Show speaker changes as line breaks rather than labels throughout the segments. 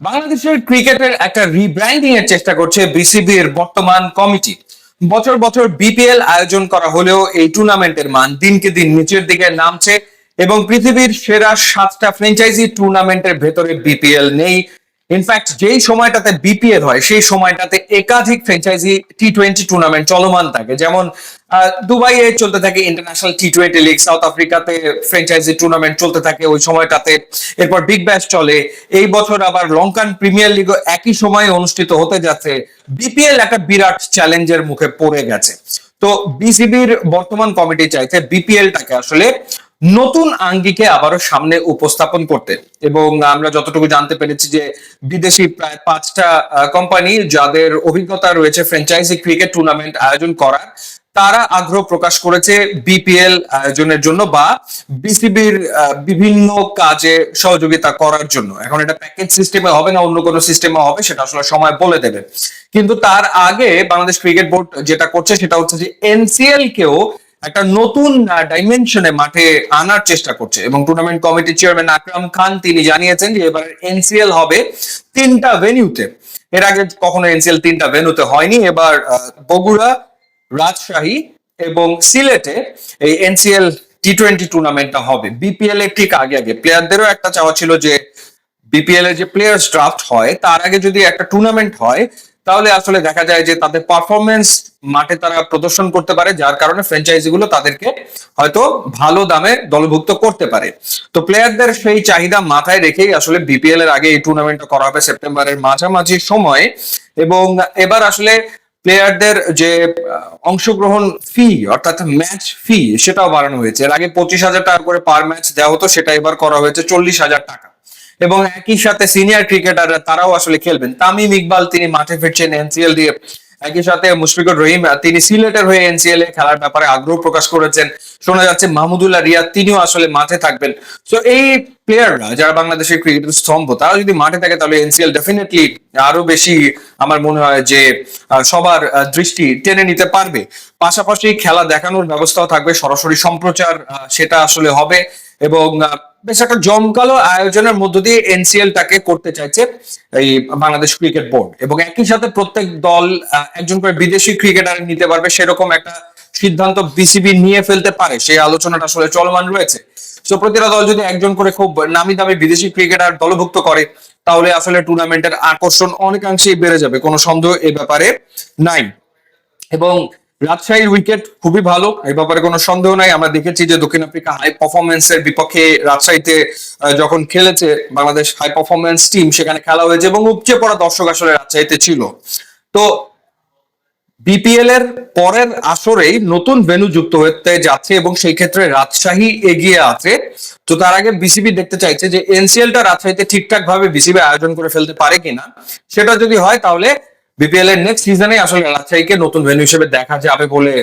বাংলাদেশের ক্রিকেটের একটা রিব্র্যান্ডিং এর চেষ্টা করছে বিসিবি এর বর্তমান কমিটি। বছর বছর বিপিএল আয়োজন করা হলেও এই টুর্নামেন্টের মান দিনকে দিন নিচের দিকে নামছে এবং পৃথিবীর সেরা সাতটা ফ্র্যাঞ্চাইজি টুর্নামেন্টের ভেতরে বিপিএল নেই। ইনফ্যাক্ট যেই সময়টাতে বিপিএল হয়, সেই সময়টাতে একাধিক ফ্র্যাঞ্চাইজি টি টোয়েন্টি টুর্নামেন্ট চলমান থাকে। যেমন দুবাইয়ে চলতে থাকে international T twenty league South আফ্রিকাতে franchise tournament চলতে থাকে ওই সময়টাতে। এরপর বিগ ব্যাশ চলে। এই বছর আবার লঙ্কান প্রিমিয়ার লিগও একই সময়ে অনুষ্ঠিত হতে যাচ্ছে। বিপিএল একটা বিরাট চ্যালেঞ্জের মুখে পড়ে গেছে। তো বিসিবির বর্তমান কমিটি চাইছে বিপিএলটাকে আসলে নতুন আঙ্গিকে আবারও সামনে উপস্থাপন করতে। এবং আমরা যতটুকু জানতে পেরেছি যে বিদেশি প্রায় পাঁচটা কোম্পানি যাদের অভিজ্ঞতা রয়েছে ফ্র্যাঞ্চাইজি ক্রিকেট টুর্নামেন্ট আয়োজন করার, তারা আগ্রহ প্রকাশ করেছে বিপিএল আয়োজনের জন্য বা বিসিবির বিভিন্ন কাজে সহযোগিতা করার জন্য। এখন এটা প্যাকেজ সিস্টেমে হবে না, অন্য কোনো সিস্টেমে হবে, সেটা আসলে সময় বলে দেবে। কিন্তু তার আগে বাংলাদেশ ক্রিকেট বোর্ড যেটা করছে সেটা হচ্ছে যে এনসিএল কেও একটা নতুন ডাইমেনশনে মাঠে আনার চেষ্টা করছে এবং টুর্নামেন্ট কমিটির চেয়ারম্যান আকরাম খান তিনি জানিয়েছেন যে এবার এনসিএল হবে তিনটা ভেনিউতে এর আগে কখনো এনসিএল তিনটা ভেন্যুতে হয়নি। এবার বগুড়া, রাজশাহী এবং সিলেটে এই এনসিএল টি টোয়েন্টি টুর্নামেন্টটা হবে। বিপিএল এর ঠিক আগে আগে প্লেয়ারদেরও একটা চাওয়া ছিল যে বিপিএল এর যে প্লেয়ার্স ড্রাফট হয়, তার আগে যদি একটা টুর্নামেন্ট হয় তাহলে আসলে দেখা যায় যে তাদের পারফরমেন্স মাঠে তারা প্রদর্শন করতে পারে, যার কারণে ফ্র্যাঞ্চাইজি গুলো তাদেরকে হয়তো ভালো দামে দলভুক্ত করতে পারে। তো প্লেয়ারদের সেই চাহিদা মাথায় রেখেই আসলে বিপিএল এর আগে এই টুর্নামেন্টটা করা হবে সেপ্টেম্বরের মাঝামাঝি সময়। এবং এবার আসলে প্লেয়ারদের যে অংশগ্রহণ ফি অর্থাৎ ম্যাচ ফি সেটাও বাড়ানো হয়েছে। এর আগে পঁচিশ হাজার টাকা করে পার ম্যাচ দেওয়া হতো, সেটা এবার করা হয়েছে চল্লিশ হাজার টাকা। এবং একই সাথে সিনিয়র ক্রিকেটাররা তারাও আসলে খেলবেন। তামিম ইকবাল তিনি মাঠে ফিরছেন এনসিএল দিয়ে। একই সাথে মুশফিকুর রহিম তিনি সিলেটের হয়ে এনসিএল এ খেলার ব্যাপারে আগ্রহ প্রকাশ করেছেন। শোনা যাচ্ছে মাহমুদুল্লাহ রিয়াদ, তিনিও আসলে মাঠে থাকবেন। তো এই প্লেয়াররা যারা বাংলাদেশের ক্রিকেটের স্তম্ভ, তারা যদি মাঠে থাকে তাহলে এনসিএল ডেফিনেটলি আরও বেশি আমার মনে হয় যে সবার দৃষ্টি টেনে নিতে পারবে। পাশাপাশি খেলা দেখানোর ব্যবস্থাও থাকবে, সরাসরি সম্প্রচার সেটা আসলে হবে। এবং বেশ একটা জমকালো আয়োজনের মধ্য দিয়ে এনসিএল টাকে করতে চাইছে এই বাংলাদেশ ক্রিকেট বোর্ড। এবং একই সাথে প্রত্যেক দল একজন করে বিদেশি ক্রিকেটার নিতে পারবে, সেরকম একটা সিদ্ধান্ত বিসিবি নিয়ে ফেলতে পারে। সেই আলোচনাটা আসলে চলমান রয়েছে। তো প্রতিটা দল যদি একজন করে খুব নামি দামি বিদেশি ক্রিকেটার দলভুক্ত করে, তাহলে আসলে টুর্নামেন্টের আকর্ষণ অনেকাংশেই বেড়ে যাবে। কোনো সন্দেহ এ ব্যাপারে নাই। এবং রাজশাহীর উইকেট খুবই ভালো, এই ব্যাপারে কোনো সন্দেহ নাই। আমরা দেখেছি যে দক্ষিণ আফ্রিকা হাই পারফরমেন্সের বিপক্ষে রাজশাহীতে যখন খেলেছে, বাংলাদেশ হাই পারফরমেন্স টিম সেখানে খেলা হয়েছে এবং উপচে পড়া দর্শক আসলে রাজশাহীতে ছিল। তো বিপিএল এর পরের আসরেই নতুন ভেনু যুক্ত হতে যাচ্ছে এবং সেই ক্ষেত্রে রাজশাহী এগিয়ে আছে। তো তার আগে বিসিবি দেখতে চাইছে যে এনসিএলটা রাজশাহীতে ঠিকঠাক ভাবে বিসিবি আয়োজন করে ফেলতে পারে কিনা। সেটা যদি হয় তাহলে বিপিএল এর নেক্সট সিজনে আসলে রাজশাহীকে নতুন ভেন্যু হিসেবে দেখা যাবে বলে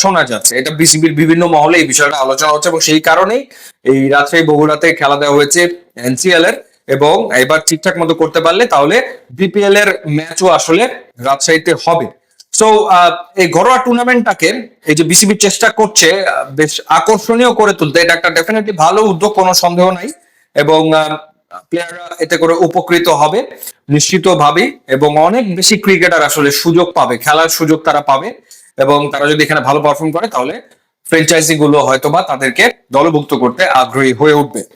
শোনা যাচ্ছে। এটা বিসিবির বিভিন্ন মহলে এই বিষয়টা আলোচনা হচ্ছে এবং সেই কারণেই এই রাজশাহী বগুড়াতে খেলা দেওয়া হয়েছে এনসিএল এর এবং এবার ঠিকঠাক মতো করতে পারলে তাহলে বিপিএল এর ম্যাচও আসলে রাজশাহীতে হবে। সো এই ঘরোয়া টুর্নামেন্টটাকে এই যে বিসিবি চেষ্টা করছে বেশ আকর্ষণীয় করে তুলতে, এটা একটা ডেফিনেটলি ভালো উদ্যোগ, কোনো সন্দেহ নাই। এবং প্লেয়াররা এতে করে উপকৃত হবে, নিশ্চিতভাবেই, এবং অনেক বেশি ক্রিকেটার আসলে সুযোগ পাবে, খেলার সুযোগ তারা পাবে, এবং তারা যদি এখানে ভালো পারফর্ম করে, তাহলে ফ্র্যাঞ্চাইজি গুলো হয়তোবা তাদেরকে দলভুক্ত করতে আগ্রহী হয়ে উঠবে।